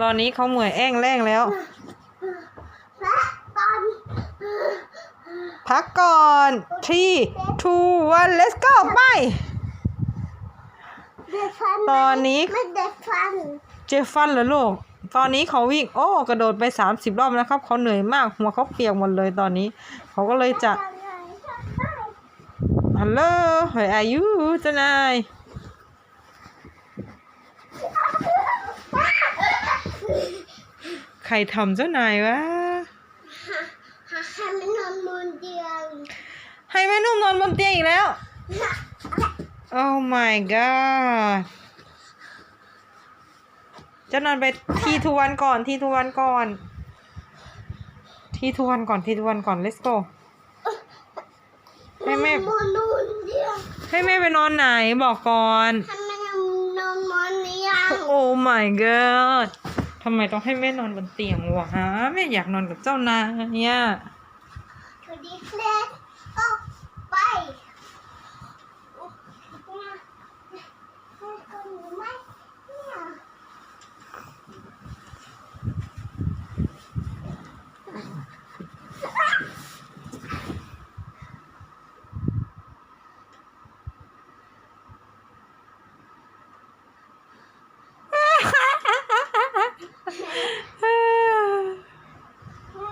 ตอนนี้เขาเหมื่อยแอ้งแรงแล้วและตอนพักก่อน three two one let's go ไปเด็กฟันตอนนี้ ไม่เด็กฟันเจฟฟันเหรอลูก ตอนนี้เขาวิ่ง โอ้ กระโดดไป 30 รอบนะครับ เขาเหนื่อยมาก หัวเขาเปียกหมดเลยตอนนี้ เขาก็เลยจะ ฮัลโหล where are you เจ้านาย ใครทำเจ้านายวะหาให้มันนอนบนเตียงให้แม่นุ่มนอนบนเตียงอีกแล้ว Oh my god เจะนอนไปทีทวนก่อนทีทวนก่อน ทีทวนก่อนทีทวนก่อน let's go ให้แม่นอนบนเตียงให้แม่ไปนอนไหนบอกก่อน ให้มันนอนบนเตียงโอ้ my god ทำไมต้องให้แม่นอนบนเตียงวะแม่อยากนอนกับเจ้านายเนี่ย สวัสดีครับออกไปเนี่ยให้คนอยู่ไหมเนี่ย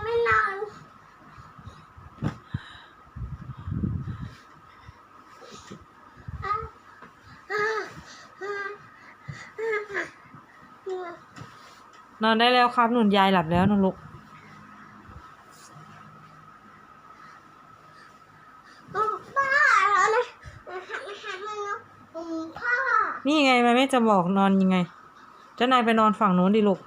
ไม่นอนอะอะอะอะ นอนได้แล้วครับหนุนยายหลับแล้วนะลูกอะบ้าแล้วนะหันหันมาเนาะอืมพ่อนี่ไงแม่แม่จะบอกนอนยังไงเจ้านายไปนอนฝั่งโน้นดิลูก